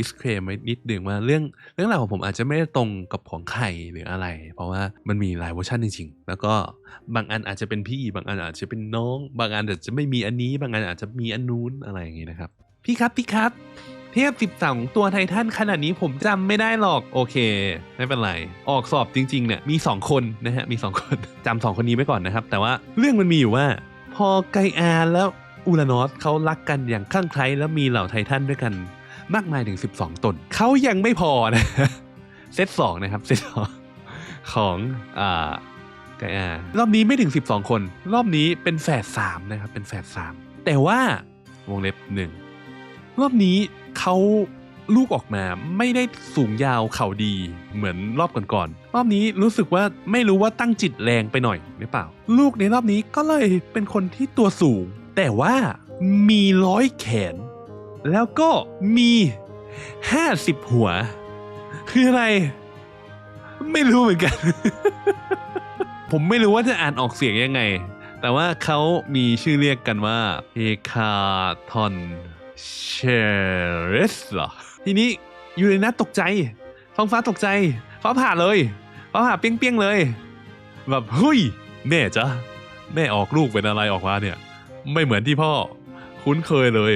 disclaim ไว้นิดหนึ่งว่าเรื่องเรื่องราวของผมอาจจะไม่ได้ตรงกับของใครหรืออะไร เพราะว่ามันมีหลายเวอร์ชันจริงๆ แล้วก็บางอันอาจจะเป็นพี่ บางอันอาจจะเป็นน้อง บางอันอาจจะไม่มีอันนี้ บางอันอาจจะมีอันนู้นอะไรอย่างงี้นะครับ พี่ครับพี่ครับ เทียบ12ตัวไททันขนาดนี้ผมจำไม่ได้หรอกโอเค ไม่เป็นไร ออกสอบจริงๆเนี่ยมี 2 คนนะฮะมี 2 คนจำสองคนนี้ไว้ก่อนนะครับ แต่ว่าเรื่องมันมีอยู่ว่า พอไกอาแล้วอูรานอสเขารักกันอย่างคลั่งไคล้แล้วมีเหล่าไททันด้วยกัน มากมายถึง 12 ตน เขายังไม่พอนะเซตสองนะครับเซตสองของอ่าไกอารอบนี้ไม่ถึง 12 คน รอบนี้เป็นแฝดสามนะครับ เป็นแฝดสามแต่ว่าวงเล็บหนึ่งรอบนี้เขาลูกออกมาไม่ได้สูงยาวเข่าดีเหมือนรอบก่อนๆรอบนี้รู้สึกว่าไม่รู้ว่าตั้งจิตแรงไปหน่อยหรือเปล่า ลูกในรอบนี้ก็เลยเป็นคนที่ตัวสูง แต่ว่ามีร้อยแขน แล้วก็มีห้าสิบหัว คืออะไร ไม่รู้เหมือนกัน ผมไม่รู้ว่าจะอ่านออกเสียงยังไง แต่ว่าเขามีชื่อเรียกกันว่าเพคาทอนเชเรสเหรอ ทีนี้ยูเรนัสตกใจ ท้องฟ้าตกใจ ฟ้าผ่าเลยฟ้าผ่าเปี้ยงๆเลย แบบเฮ้ยแม่จ๊ะแม่ออกลูกเป็นอะไรออกมาเนี่ย ไม่เหมือนที่พ่อ คุ้นเคยเลย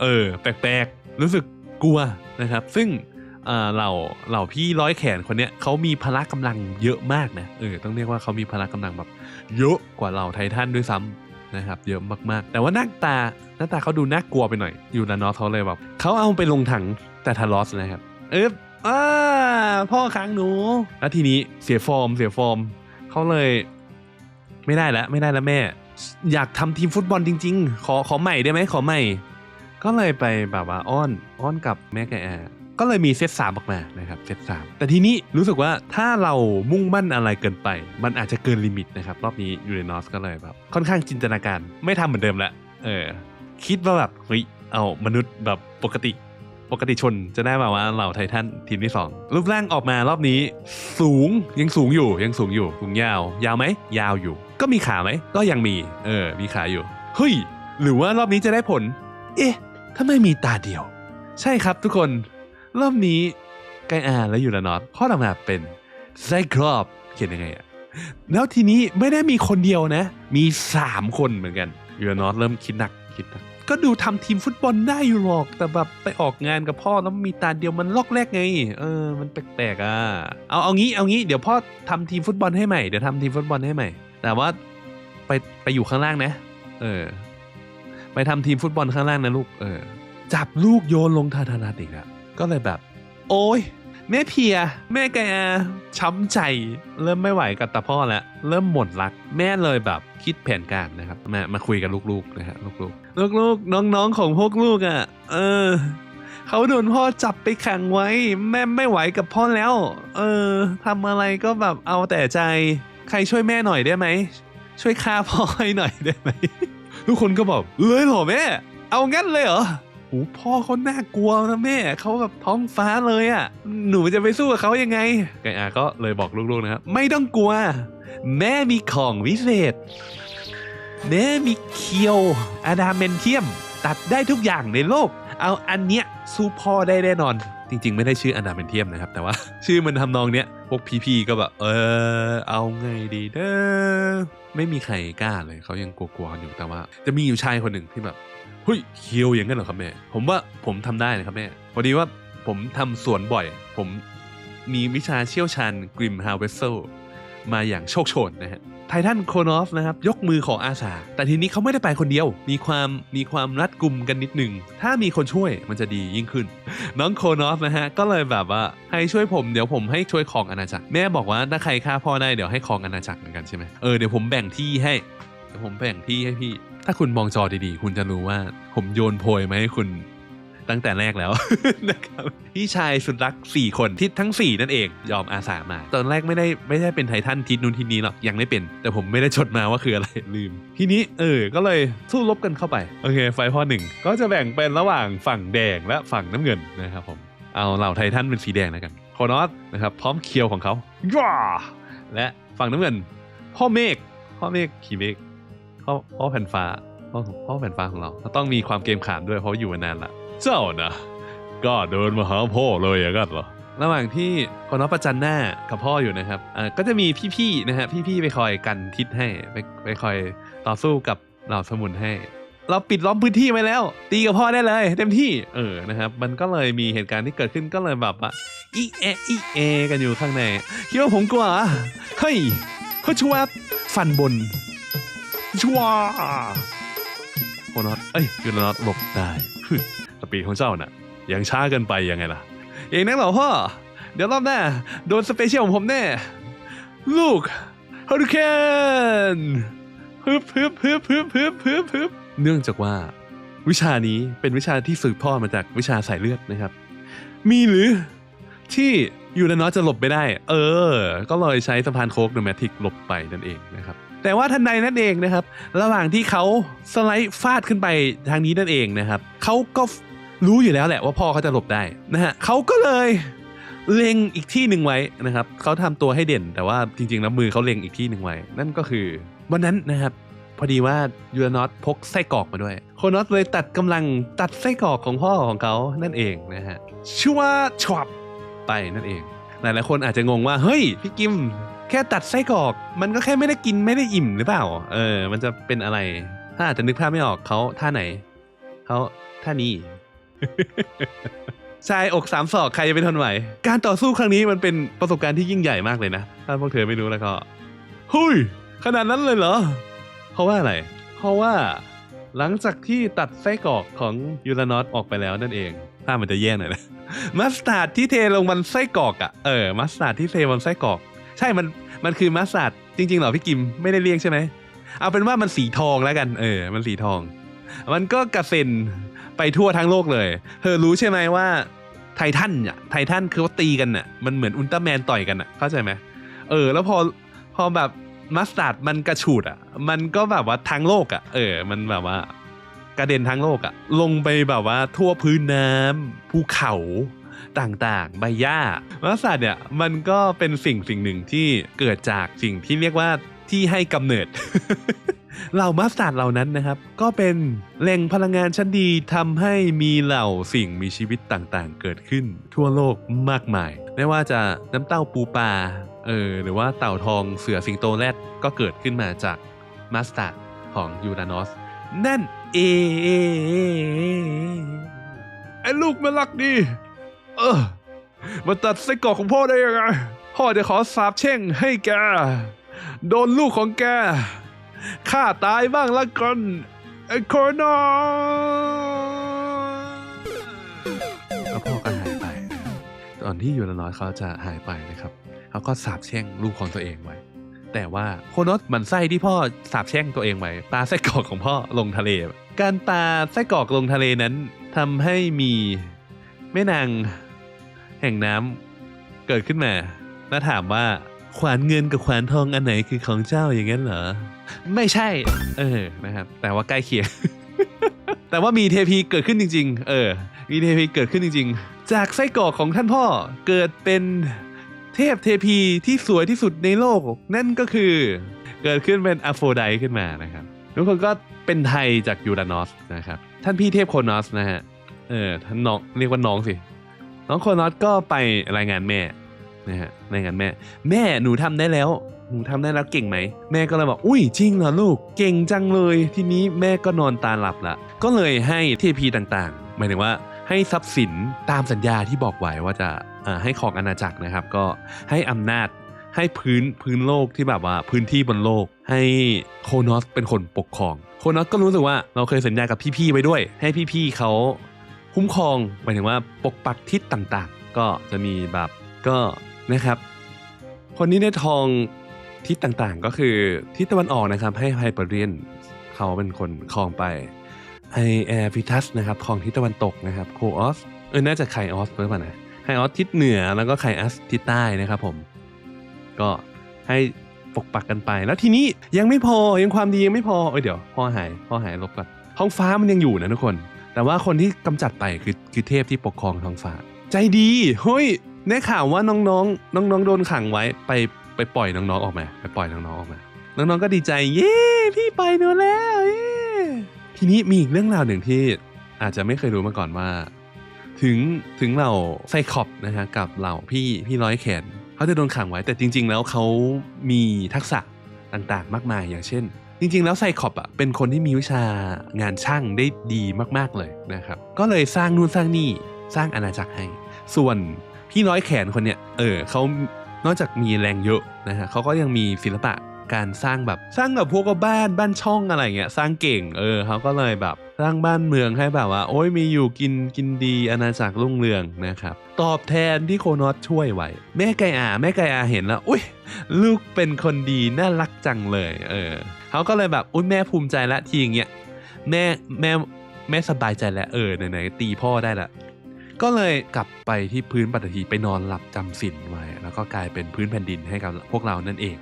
เออ แปลกๆ รู้สึกกลัวนะครับ ซึ่งเหล่าเหล่าพี่ร้อยแขนคนเนี้ยเขามีพละกำลังเยอะมากนะเออต้องเรียกว่าเขามีพละกำลังแบบเยอะกว่าเหล่าไททันด้วยซ้ำนะครับเยอะมากๆ แต่ว่าหน้าตาหน้าตาเขาดูน่ากลัวไปหน่อย อยู่นานอสเขาเลยแบบเขาเอาไปลงถังแต่ทารอสนะครับ เอ๊อ้าพ่อค้างหนู แล้วทีนี้เสียฟอร์มเสียฟอร์มเขาเลย ไม่ได้แล้วไม่ได้แล้วแม่ อยากทำทีมฟุตบอลจริง ๆ ขอขอใหม่ได้ไหมขอใหม่ ก็เลยไปแบบว่าอ้อนอ้อนกับแม่แกแอร์ก็เลยมีเซตสามออกมานะครับเซตสามแต่ทีนี้รู้สึกว่าถ้าเรามุ่งมั่นอะไรเกินไป มันอาจจะเกินลิมิตนะครับรอบนี้ยูเรนอสก็เลยแบบค่อนข้างจินตนาการไม่ทำเหมือนเดิมล้วเออคิดว่าแบบเฮ้ยเอามนุษย์แบบปกติปกติชนจะได้แบบว่าเหล่าไททันทีมที่สองรูปร่างออกมารอบนี้ สูงยังสูงอยู่ยังสูงอยู่สูงยาว ยาวไหมยาวอยู่ ก็มีขาไหมก็ยังมี เออ มีขาอยู่ เฮ้ย หรือว่ารอบนี้จะได้ผล เอ๊ะ ถ้าไม่มีตาเดียว ใช่ครับทุกคนรอบนี้ไกอาและยูรานอสข้อทำงาเป็นไซครอบเขียนยังไงอะแล้วทีนี้ไม่ได้มีคนเดียวนะ มี 3 คนเหมือนกันยูรานอสเริ่มคิดหนักคิดหนักก็ดูทำทีมฟุตบอลได้อยู่หรอก แต่แบบไปออกงานกับพ่อแล้วมีตาเดียวมันลอกแรกไง เออ มันแปลกๆอะ เอาเอางี้เอางี้เดี๋ยวพ่อทำทีมฟุตบอลให้ใหม่ เดี๋ยวทำทีมฟุตบอลให้ใหม่ แต่ว่าไปไปอยู่ข้างล่างนะ เออ ไปทำทีมฟุตบอลข้างล่างนะลูกเออจับลูกโยนลงทาทาราติกอะก็เลยแบบ โอ้ยแม่เพีย แม่แกช้ำใจ เริ่มไม่ไหวกับตาพ่อแล้ว เริ่มหมดรัก แม่เลยแบบคิดแผนการนะครับ มามาคุยกับลูกๆนะฮะลูกๆลูกๆน้องๆของพวกลูกอะ่ะ เออเขาโดนพ่อจับไปขังไว้ แม่ไม่ไหวกับพ่อแล้ว เออทำอะไรก็แบบเอาแต่ใจ ใครช่วยแม่หน่อยได้ไหมช่วยฆ่าพ่อให้หน่อยได้ไหม ทุกคนก็บอกเลยเหรอแม่ เอางั้นเลยเหรอโอ้พ่อเขาน่ากลัวนะแม่เขาแบบท้องฟ้าเลยอะ่ะ หนูจะไปสู้กับเขายังไงไก่อาก็เลยบอกลูกๆนะครับไม่ต้องกลัว แม่มีของวิเศษ แม่มีเคียวอะดามเมนเทียม ตัดได้ทุกอย่างในโลก เอาอันเนี้ยสู้พ่อได้แน่นอน จริง ๆ ไม่ได้ชื่ออะดาเมนเทียมนะครับ แต่ว่าชื่อมันทำนองเนี้ยพวกพี่ๆก็แบบเออ เอาไงดีเด้อไม่มีใครกล้าเลยเขายังกลัวๆกันอยู่แต่ว่า จะมีอยู่ชายคนหนึ่งที่แบบเฮ้ยเคียวอย่างนั้นเหรอครับแม่ผมว่าผมทำได้นะครับแม่พอดีว่าผมทำสวนบ่อย ผมมีวิชาเชี่ยวชาญกริมฮาวเวสเซลมาอย่างโชคโชนนะฮะ ไททันโคนอฟนะครับยกมือขออาสา แต่ทีนี้เขาไม่ได้ไปคนเดียว มีความมีความรัดกุมกันนิดหนึ่ง ถ้ามีคนช่วยมันจะดียิ่งขึ้น น้องโคนอฟนะฮะก็เลยแบบว่าให้ช่วยผมเดี๋ยวผมให้ช่วยครองอาณาจักรแม่บอกว่าถ้าใครฆ่าพ่อได้เดี๋ยวให้ครองอาณาจักรเหมือนกันใช่ไหมเออเดี๋ยวผมแบ่งที่ให้เดี๋ยวผมแบ่งที่ให้พี่ ถ้าคุณมองจอดีๆ คุณจะรู้ว่าผมโยนโพยมาให้คุณ ตั้งแต่แรกแล้วนะครับพี่ชายสุดรัก 4 คนทิศทั้ง 4 นั่นเองยอมอาสามา ตอนแรกไม่ได้ไม่ได้เป็นไททันทิศนู้นทิศนี้หรอกยังไม่เป็น แต่ผมไม่ได้จดมาว่าคืออะไรลืม ทีนี้เออ ก็เลยสู้รบกันเข้าไป โอเค ไฟพ่อหนึ่งก็จะแบ่งเป็นระหว่างฝั่งแดงและฝั่งน้ำเงินนะครับผมเอาเหล่าไททันเป็นสีแดงแล้วกันโครนอสนะครับพร้อมเคียวของเขาย่าและฝั่งน้ำเงิน พ่อเมฆพ่อเมฆขี่เมฆพ่อพ่อแผ่นฟ้าพ่อพ่อแผ่นฟ้าของเราเราต้องมีความเกมขามด้วยเพราะอยู่มานานละ เจ้านะก็เดินมาหาพ่อเลยอย่างนั้นเหรอระหว่างที่คนอสประจันหน้ากับพ่ออยู่นะครับอ่าก็จะมีพี่ๆนะฮะพี่ๆไปคอยกันทิศให้ไปไปคอยต่อสู้กับเหล่าสมุนให้ เราปิดล้อมพื้นที่ไว้แล้ว ตีกับพ่อได้เลย เต็มที่เออนะครับ มันก็เลยมีเหตุการณ์ที่เกิดขึ้นก็เลยแบบว่าอีแออีแอกันอยู่ข้างในคิดว่าผมกลัวเฮ้ยเขาชัวบฟันบนชัวโคนอสเอ้ยยูนอสหลบได้ สปีดของเจ้าน่ะยังช้าเกินไปยังไงล่ะ เองนักเหรอพ่อ เดี๋ยวรอบหน้า โดนสเปเชียลของผมแน่ ลูกฮาริเคนฮึบฮึบฮึบฮึบฮึบฮึบฮึบเนื่องจากว่า วิชานี้เป็นวิชาที่สืบทอดมาจากวิชาสายเลือดนะครับ มีหรือที่ยูเรนอสจะหลบไม่ได้ เออ ก็เลยใช้สะพานโคกโดแมทิกหลบไปนั่นเองนะครับ แต่ว่าทันใดนั่นเองนะครับ ระหว่างที่เขาสไลด์ฟาดขึ้นไปทางนี้นั่นเองนะครับเขาก็รู้อยู่แล้วแหละว่าพ่อเขาจะหลบได้นะฮะเขาก็เลยเล็งอีกที่หนึ่งไว้นะครับเขาทำตัวให้เด่น แต่ว่าจริงๆแล้วมือเขาเล็งอีกที่หนึ่งไว้ นั่นก็คือวันนั้นนะครับ พอดีว่ายูรานอสพกไส้กรอกมาด้วย โคนอสเลยตัดกำลังตัดไส้กรอกของพ่อของเขานั่นเองนะฮะชัวชวับไปนั่นเอง หลายๆคนอาจจะงงว่าเฮ้ยพี่กิม แค่ตัดไส้กรอก มันก็แค่ไม่ได้กินไม่ได้อิ่มหรือเปล่า เออ มันจะเป็นอะไร ถ้าอาจจะนึกภาพไม่ออกเขาท่าไหน เขาท่านี้ชายอกสามศอกใครจะเป็นทนไหว การต่อสู้ครั้งนี้มันเป็นประสบการณ์ที่ยิ่งใหญ่มากเลยนะ ถ้าพวกเธอไม่รู้แล้วก็เฮ้ยขนาดนั้นเลยเหรอ เพราะว่าอะไร เพราะว่าหลังจากที่ตัดไส้กรอกของยูรานอสออกไปแล้วนั่นเอง ถ้ามันจะแย่หน่อยนะ มัสตาร์ดที่เทลงบนไส้กรอกอะ เออ มัสตาร์ดที่เทบนไส้กรอก ใช่มันมันคือมัสตาร์ดจริงๆเหรอพี่กิมไม่ได้เรียกใช่ไหมเอาเป็นว่ามันสีทองแล้วกัน เออ มันสีทอง มันก็กระเซ็นไปทั่วทั้งโลกเลย เธอรู้ใช่ไหมว่าไททันเนี่ยไททันคือว่าตีกันน่ะ มันเหมือนอุลตร้าแมนต่อยกันน่ะ เข้าใจไหมเออ แล้วพอพอแบบมัสตาร์ดมันกระฉูดอะ มันก็แบบว่าทั้งโลกอะ เออ มันแบบว่ากระเด็นทั้งโลกอะ ลงไปแบบว่าทั่วพื้นน้ำภูเขา ต่างๆ ใบหญ้ามัสตร์เนี่ยมันก็เป็นสิ่งสิ่งหนึ่งที่เกิดจากสิ่งที่เรียกว่าที่ให้กำเนิดเหล่ามัสตาร์ดเหล่านั้นนะครับ ก็เป็นแหล่งพลังงานชั้นดีทำให้มีเหล่าสิ่งมีชีวิตต่างๆ เกิดขึ้น ทั่วโลกมากมาย ไม่ว่าจะน้ำเต้าปูปลาเออหรือว่าเต่าทองเสือสิงโตแรดก็เกิดขึ้นมาจากมัสตาร์ดของยูรานอส นั่นเอไอ้ลูกมันรักดี เออมาตัดไส้กรอกของพ่อได้ยังไง พ่อจะขอสาบแช่งให้แก โดนลูกของแกฆ่าตายบ้างละกันไอ้โคโนแล้วพ่อก็หายไป ตอนที่ยูรานอสเขาจะหายไปนะครับ เขาก็สาบแช่งลูกของตัวเองไว้ แต่ว่าโคโนสหมันไส้ที่พ่อสาบแช่งตัวเองไว้ปลาไส้กรอกของพ่อลงทะเล การปลาไส้กรอกลงทะเลนั้นทำให้มีแม่นาง ห่งน้ำเกิดขึ้นมา แล้วถามว่าขวานเงินกับขวานทองอันไหนคือของเจ้าอย่างนั้นเหรอ ไม่ใช่ เออนะครับ แต่ว่าใกล้เคียง แต่ว่ามีเทพีเกิดขึ้นจริง ๆ เออ มีเทพีเกิดขึ้นจริง ๆ จากไส้กรอกของท่านพ่อเกิดเป็นเทพเทพีที่สวยที่สุดในโลก นั่นก็คือ เกิดขึ้นเป็นอโฟไดขึ้นมานะครับทุกคนก็เป็นไทยจากยูรานอสนะครับ ท่านพี่เทพโคนอสนะฮะเออท่านน้องเรียกว่าน้องสิ น้องโคนอสก็ไปรายงานแม่นะฮะรายงานแม่ แม่หนูทำได้แล้ว หนูทำได้แล้วเก่งไหม แม่ก็เลยบอกอุ้ยจริงเหรอลูกเก่งจังเลย ทีนี้แม่ก็นอนตาหลับละก็เลยให้เทพีต่างๆ หมายถึงว่าให้ทรัพย์สินตามสัญญาที่บอกไว้ว่าจะให้ของอาณาจักรนะครับ ก็ให้อำนาจให้พื้นพื้นโลกที่แบบว่าพื้นที่บนโลก ให้โคนอสเป็นคนปกครอง โคนอสก็รู้สึกว่าเราเคยสัญญากับพี่ๆไว้ด้วย ให้พี่ๆเขา คุ้มครองหมายถึงว่าปกปักทิศต่างๆ ก็จะมีแบบก็นะครับ คนนี้ได้ทองทิศต่างๆ ก็คือทิศตะวันออกนะครับ ให้ไฮเปอร์เรียนเขาเป็นคนครองไปไฮแอร์พิทัสนะครับครองทิศตะวันตกนะครับโคออสเออน่าจะไคออสหรือเปล่านะไคออสทิศเหนือแล้วก็ไคอัสทิศใต้นะครับผม ก็ให้ปกปักกันไป แล้วทีนี้ยังไม่พอยังความดียังไม่พอเอ้ยเดี๋ยวพ่อหายพ่อหายลบก่อนท้องฟ้ามันยังอยู่นะทุกคน แต่ว่าคนที่กำจัดไปคือคือเทพที่ปกครองท้องฟ้า ใจดีเฮ้ยได้ข่าวว่าน้องๆ น้องๆ โดนขังไว้ไปไปปล่อยน้องๆออกมา ไปปล่อยน้องๆออกมา น้องๆก็ดีใจ เย้พี่ไปล่อยหนูแล้วเย้ทีนี้มีอีกเรื่องราวหนึ่งที่อาจจะไม่เคยรู้มาก่อนว่า ถึงถึงเหล่าไซคอปนะฮะกับเหล่าพี่พี่ร้อยแขนเขาจะโดนขังไว้แต่จริง ๆ แล้วเขามีทักษะต่างๆ มากมายอย่างเช่น จริงๆ แล้วไซคอปอะเป็นคนที่มีวิชางานช่างได้ดีมากๆเลยนะครับ ก็เลยสร้างนู่นสร้างนี่สร้างอาณาจักรให้ ส่วนพี่ร้อยแขนคนเนี้ยเออเขานอกจากมีแรงเยอะนะฮะเขาก็ยังมีศิลปะการสร้างแบบสร้างแบบพวกบ้านบ้านช่องอะไรเงี้ยสร้างเก่งเออเขาก็เลยแบบสร้างบ้านเมืองให้แบบว่า โอ้ยมีอยู่กินกินดีอาณาจักรรุ่งเรืองนะครับ ตอบแทนที่โคนอสช่วยไว้ แม่ไก่อาแม่ไก่อาเห็นแล้วอุ้ยลูกเป็นคนดีน่ารักจังเลย เออ เขาก็เลยแบบอุ้ยแม่ภูมิใจละทีอย่างเงี้ยแม่แม่แม่สบายใจแล้วเออไหนๆตีพ่อได้ละก็เลยกลับไปที่พื้นปฐพีไปนอนหลับจำศีลไว้ แล้วก็กลายเป็นพื้นแผ่นดินให้กับพวกเรานั่นเอง